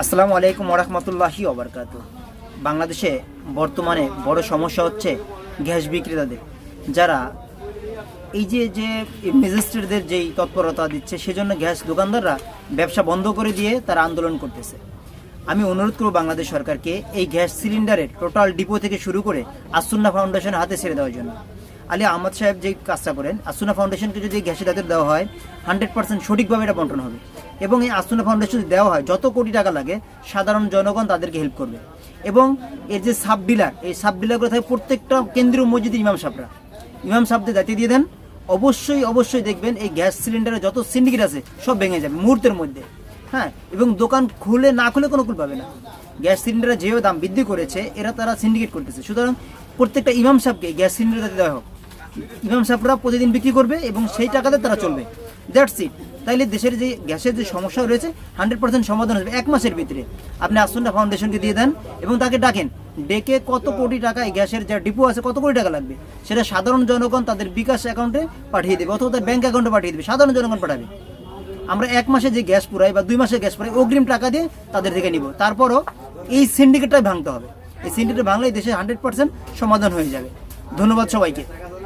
আসসালামু আলাইকুম ওরহমতুল্লাহি ওবরকাত। বাংলাদেশে বর্তমানে বড় সমস্যা হচ্ছে গ্যাস বিক্রেতাদের। যারা এই যে যে ম্যাজিস্ট্রেটদের যেই তৎপরতা দিচ্ছে, সেজন্য গ্যাস দোকানদাররা ব্যবসা বন্ধ করে দিয়ে তারা আন্দোলন করতেছে। আমি অনুরোধ করব বাংলাদেশ সরকারকে এই গ্যাস সিলিন্ডারের টোটাল ডিপো থেকে শুরু করে আসুন্না ফাউন্ডেশনের হাতে ছেড়ে দেওয়ার জন্য। আলী আহমদ সাহেব যে কাজটা করেন, আসুনা ফাউন্ডেশনকে যদি গ্যাসের দায়িত্ব দেওয়া হয় হান্ড্রেড পার্সেন্ট সঠিকভাবে এটা বন্টন হবে। এবং এই আসুনা ফাউন্ডেশন যদি দেওয়া হয়, যত কোটি টাকা লাগে, সাধারণ জনগণ তাদেরকে হেল্প করবে। এবং এর যে সাব ডিলার এই সাব ডিলারগুলো থাকে প্রত্যেকটা কেন্দ্রীয় মসজিদের ইমাম সাহেবরা ইমাম সাহেবদের দায়িত্ব দিয়ে দেন। অবশ্যই অবশ্যই দেখবেন এই গ্যাস সিলিন্ডারে যত সিন্ডিকেট আছে, সব ভেঙে যাবে মুহূর্তের মধ্যে। হ্যাঁ এবং দোকান খুলে না খুলে কোনো কুল পাবে না। গ্যাস সিলিন্ডারের যেভাবে দাম বৃদ্ধি করেছে, এরা তারা সিন্ডিকেট করতেছে। সুতরাং প্রত্যেকটা ইমাম সাহেবকে গ্যাস সিলিন্ডার দেওয়া হোক। সাহেবরা প্রতিদিন বিক্রি করবে এবং সেই টাকাতে তারা চলবে। দ্যাটস ইট তাইলে দেশের যে গ্যাসের যে সমস্যা রয়েছে হান্ড্রেড পার্সেন্ট সমাধান হবে এক মাসের ভিতরে। আপনি আসুন্না ফাউন্ডেশনকে দিয়ে দেন এবং তাকে ডাকেন। ডেকে কত কোটি টাকা এই গ্যাসের যা ডিপো আছে, কত কোটি টাকা লাগবে? সেটা সাধারণ জনগণ তাদের বিকাশ অ্যাকাউন্টে পাঠিয়ে দেবে অথবা তার ব্যাঙ্ক অ্যাকাউন্টে পাঠিয়ে দেবে। সাধারণ জনগণ পাঠাবে। আমরা এক মাসে যে গ্যাস পুরাই বা দুই মাসে গ্যাস পুরাই অগ্রিম টাকা দিয়ে তাদের থেকে নিব। তারপরও এই সিন্ডিকেটটাই ভাঙতে হবে। এই সিন্ডিকেট ভাঙলেই দেশে হান্ড্রেড পার্সেন্ট সমাধান হয়ে যাবে। ধন্যবাদ সবাইকে।